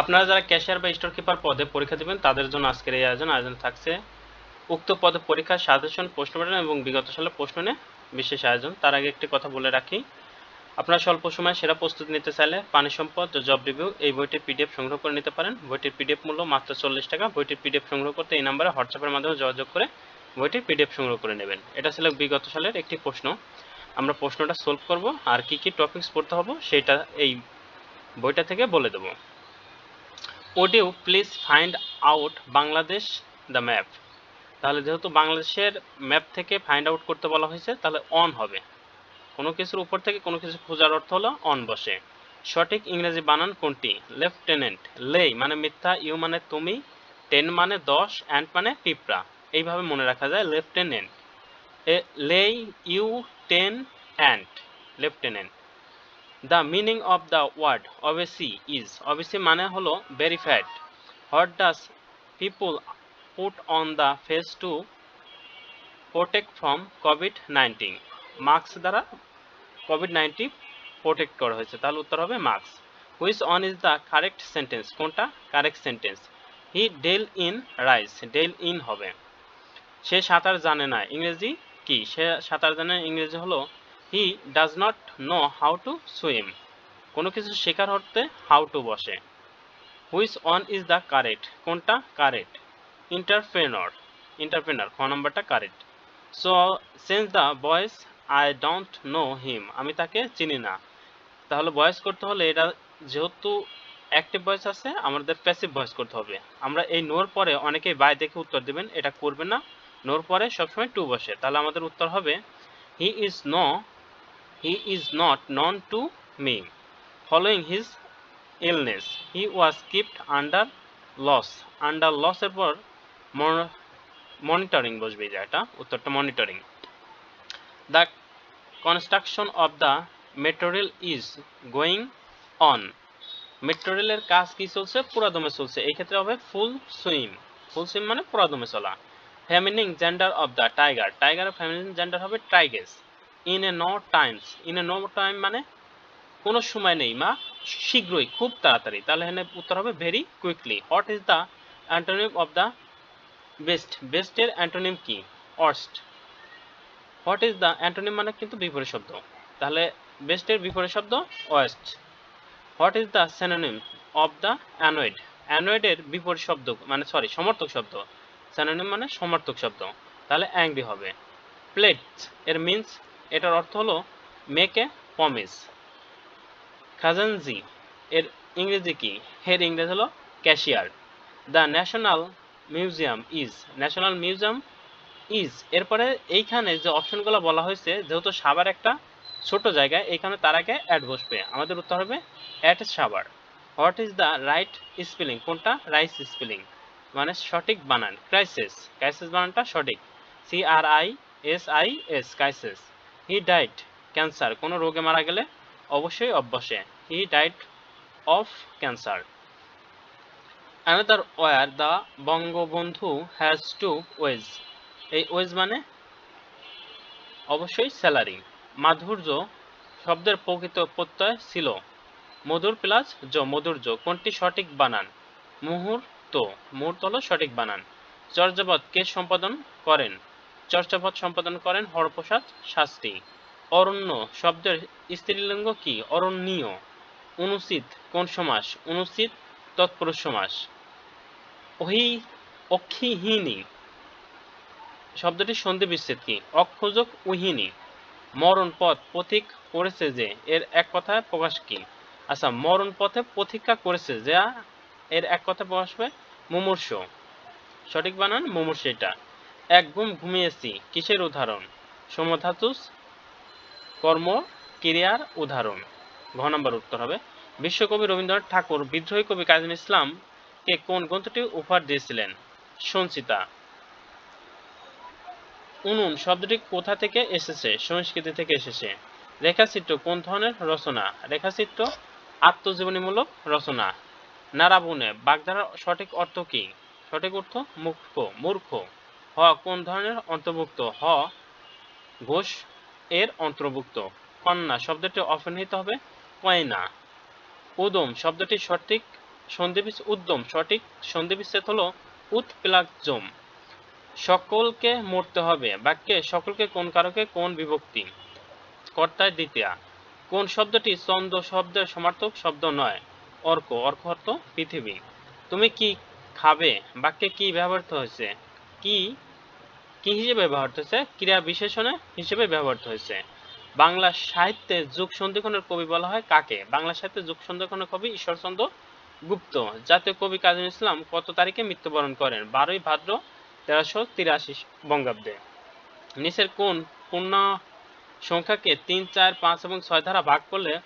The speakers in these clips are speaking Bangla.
আপনারা যারা ক্যাশিয়ার বা স্টোর কিপার পদে পরীক্ষা দেবেন, তাদের জন্য আজকের এই আয়োজন আয়োজন থাকছে। উক্ত পদে পরীক্ষার সাজেশন প্রশ্ন প্যাটার্ন এবং বিগত সালে প্রশ্ন নিয়ে বিশেষ আয়োজন। তার আগে একটি কথা বলে রাখি। আপনারা স্বল্প সময়ে সেরা প্রস্তুতি নিতে চাইলে পানি সম্পদ জব রিভিউ এই বইটির পিডিএফ সংগ্রহ করে নিতে পারেন। বইটির পিডিএফ মূল্য মাত্র চল্লিশ টাকা। বইটির পিডিএফ সংগ্রহ করতে এই নাম্বারে হোয়াটসঅ্যাপের মাধ্যমে যোগাযোগ করে বইটির পিডিএফ সংগ্রহ করে নেবেন। এটা ছিল বিগত সালের একটি প্রশ্ন। আমরা প্রশ্নটা সলভ করব আর কি কি টপিকস পড়তে হবে সেটা এই বইটা থেকে বলে দেবো। Would you please find out Bangladesh the map তাহলে যেহেতু বাংলাদেশের ম্যাপ থেকে ফাইন্ড আউট করতে বলা হয়েছে, তাহলে অন হবে। কোনো কিছুর উপর থেকে কোনো কিছু খোঁজার অর্থ হলো অন বসে। সঠিক ইংরেজি বানান কোনটি? লেফটেন্যান্ট লেই মানে মিথ্যা ইউ মানে তুমি টেন মানে দশ অ্যান্ড মানে পিঁপড়া। এইভাবে মনে রাখা যায় lieutenant lay you ten and lieutenant the meaning of the word obese is obese মানে হলো verified what does people put on the face to protect from Covid nineteen mask দ্বারা কোভিড নাইন্টিন প্রোটেক্ট করা হয়েছে। তাহলে উত্তর হবে mask which one is the correct sentence কোনটা? Correct sentence he deal in rice deal in হবে। সে সাঁতার জানে না। ইংরেজি কি? সে সাঁতার জানে ইংরেজি হলো he does not know how to swim কোনো কিছু শেখার অর্থে হাউ টু বসে। Which one is the correct কোনটা কারেক্ট ইন্টারপ্রেনর ইন্টারপ্রেনার খ নম্বরটা correct so sense the boys I don't know him আমি তাকে চিনি না। তাহলে ভয়েস করতে হলে এটা যেহেতু অ্যাক্টিভ ভয়েস আছে, আমাদের প্যাসিভ ভয়েস করতে হবে। আমরা এই নোর পরে অনেকেই বাই দেখে উত্তর দিবেন, এটা করবে না। নোর পরে সবসময় টু বসে। তাহলে আমাদের উত্তর হবে he is no he is not known to me following his illness he was kept under loss under লসের পর মনিটরিং বসবে এই জায়গাটা, উত্তরটা monitoring the construction of the metro is going on metro কাজ কি চলছে? পুরাদমে চলছে। এই ক্ষেত্রে হবে ফুল সুইম ফুল সুইম মানে পুরাদমে চলা। Feminine gender of the tiger টাইগারের ফেমিনিন জেন্ডার হবে tigress in a no times in a no time মানে কোনো সময় নেই, মা। শীঘ্রই, খুব তাড়াতাড়ি। তাহলে এখানে উত্তর হবে very quickly what is the antonym of the best বেস্টের antonym কি? Worst what is the antonym মানে কিন্তু বিপরীত শব্দ। তাহলে বেস্টের বিপরীত শব্দ worst what is the synonym of the annoyed অ্যানোয়েডের বিপরীত শব্দ মানে সরি সমর্থক শব্দ। স্যানোনিম মানে সমর্থক শব্দ। তাহলে অ্যাংরি হবে। প্লেটস এর মিন্স এটার অর্থ হলো মেক এ পমিস খাজানজি এর ইংরেজি কি? এর ইংরেজি হলো cashier the national museum is national museum is এরপরে এইখানে যে অপশনগুলো বলা হয়েছে, যেহেতু সাবার একটা ছোট জায়গায় এখানে তার আগে অ্যাড বসবে। আমাদের উত্তর হবে অ্যাট সাবার what is the right spelling কোনটা? রাইস স্পেলিং মানে সঠিক বানান। ক্রাইসিস ক্রাইসিস বানানটা সঠিক। C R I S I S crisis he died cancer কোনো রোগে মারা গেলে অবশ্যই অভ্যাসে। He died of cancer another war the Bangabandhu has to wage এই ওয়েজ মানে অবশ্যই স্যালারি মাধুর্য শব্দের প্রকৃত প্রত্যয় ছিল। মধুর প্লাস জ, মধুর্য। কোনটি সঠিক বানান? মুহূর্ত। মুহূর্ত হলো সঠিক বানান। চর্যাপদ কে সম্পাদন করেন? চর্যাপদ সম্পাদন করেন হরপ্রসাদ শাস্ত্রী। অরণ্য শব্দের স্ত্রীলিঙ্গ কি? অরণ্যীয়। অনুচিত কোন সমাস? অনুচিত তৎপুরুষ সমাস। ওহি অক্ষিহীনী। শব্দটি সন্ধি বিচ্ছেদ কি? অক্ষযোগ উহিনী। মরণ পথ পথিক করেছে যে, এর এক কথায় প্রকাশ কি? আচ্ছা মরণ পথে প্রতীক্ষা করেছে যা, এর এক কথা প্রকাশ হবে মুমূর্ষ। সঠিক বানান মুমূর্ষ এটা। এক ঘুম ঘুমিয়েছি। কিসের উদাহরণ? সমধাতুস কর্ম ক্রিয়ার উদাহরণ। ঘ নম্বর উত্তর হবে। বিশ্বকবি রবীন্দ্রনাথ ঠাকুর বিদ্রোহী কবি কাজী ইসলামকে কোন গ্রন্থটি উপহার দিয়েছিলেন? সঞ্চিতা। উনুন শব্দটি কোথা থেকে এসেছে? সংস্কৃতি থেকে এসেছে। রেখাচিত্র কোন ধরনের রচনা? রেখাচিত্র আত্মজীবনীমূলক রচনা। নারাবুনে বাগধারার সঠিক অর্থ কি? সঠিক অর্থ মূর্খ মূর্খ। কোন ধরনের অন্তর্ভুক্ত? হ, ঘোষ এর অন্তর্ভুক্ত। কন্যা, শব্দটি অপনিহিত হবে। কয়না, উদম, শব্দটি সঠিক সন্ধিবিচ্ছেদ উদ্যম, সঠিক সন্ধিবিচ্ছেদ হলো উৎপ্লাজম সকলকে মরতে হবে। বাক্যে সকলকে কোন কারকে? কোন বিভক্তি? কর্তায় দ্বিতীয়া, কোন শব্দটি চন্দ শব্দের সমার্থক শব্দ নয়? অর্ক অর্ক অর্থ পৃথিবী। তুমি কি খাবে? বাক্যে কি ব্যবহৃত হয়েছে? কি কি হিসেবে ব্যবহৃত হয়েছে? ক্রিয়া বিশেষণে হিসেবে ব্যবহৃত হয়েছে। বাংলা সাহিত্যে যুগ সন্ধিক্ষণের কবি বলা হয় কাকে? বাংলা সাহিত্যে যুগ সন্ধিক্ষণের কবি ঈশ্বরচন্দ্র গুপ্ত। জাতীয় কবি কাজী ইসলাম কত তারিখে মৃত্যুবরণ করেন? বারোই ভাদ্র তেরোশো তিরাশি বঙ্গাব্দে। নিচের কোন পূর্ণ সংখ্যাকে তিন, চার, পাঁচ এবং ছয় দ্বারা ভাগ করলে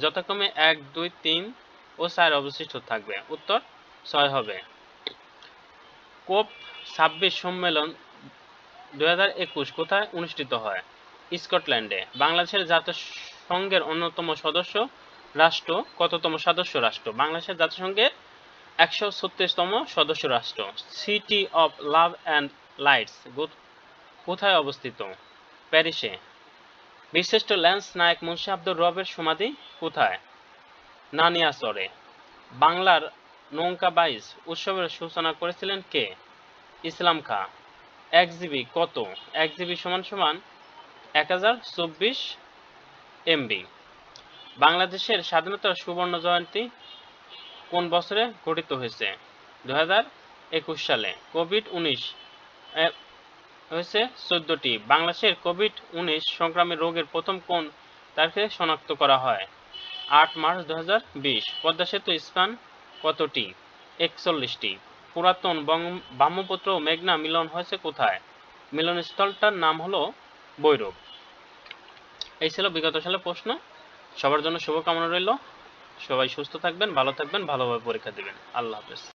যথাক্রমে এক, দুই, তিন ও চার অবশিষ্ট থাকবে। উত্তর ছয় হবে। কোপ ছাব্বিশ সম্মেলন দুই হাজার একুশ কোথায় অনুষ্ঠিত হয়? স্কটল্যান্ডে। বাংলাদেশের জাতিসংঘের অন্যতম সদস্য রাষ্ট্র কততম সদস্য রাষ্ট্র? বাংলাদেশের জাতিসংঘের একশো ছত্রিশতম সদস্য রাষ্ট্র। City of love and lights কোথায় অবস্থিত? প্যারিসে। বিশিষ্ট ল্যান্স নায়ক মুন্সি আব্দুর রবের সমাধি কোথায়? নানিয়াচরে বাংলার নৌকা বাইশ উৎসবের সূচনা করেছিলেন কে? ইসলাম খা। এক জিবি, কত? এক জিবি সমান সমান এক হাজার চব্বিশ এমবি। বাংলাদেশের স্বাধীনতার সুবর্ণ জয়ন্তী কোন বছরে গঠিত হয়েছে? দু একুশ সালে। কোভিড উনিশ হয়েছে চোদ্দটি। বাংলাদেশের কোভিড উনিশ সংক্রামক রোগের প্রথম কোন তারিখে শনাক্ত করা হয়। আট মার্চ দু হাজার বিশ। পদ্মা সেতু স্পান কতটি? একচল্লিশটি। পুরাতন ব্রহ্মপুত্র ও মেঘনা মিলন হয়েছে কোথায়? মিলনস্থলটার নাম হলো বৈরব। এই ছিল বিগত সালের প্রশ্ন। সবার জন্য শুভকামনা রইল। সবাই সুস্থ থাকবেন, ভালো থাকবেন, ভালোভাবে পরীক্ষা দিবেন। আল্লাহ হাফেজ।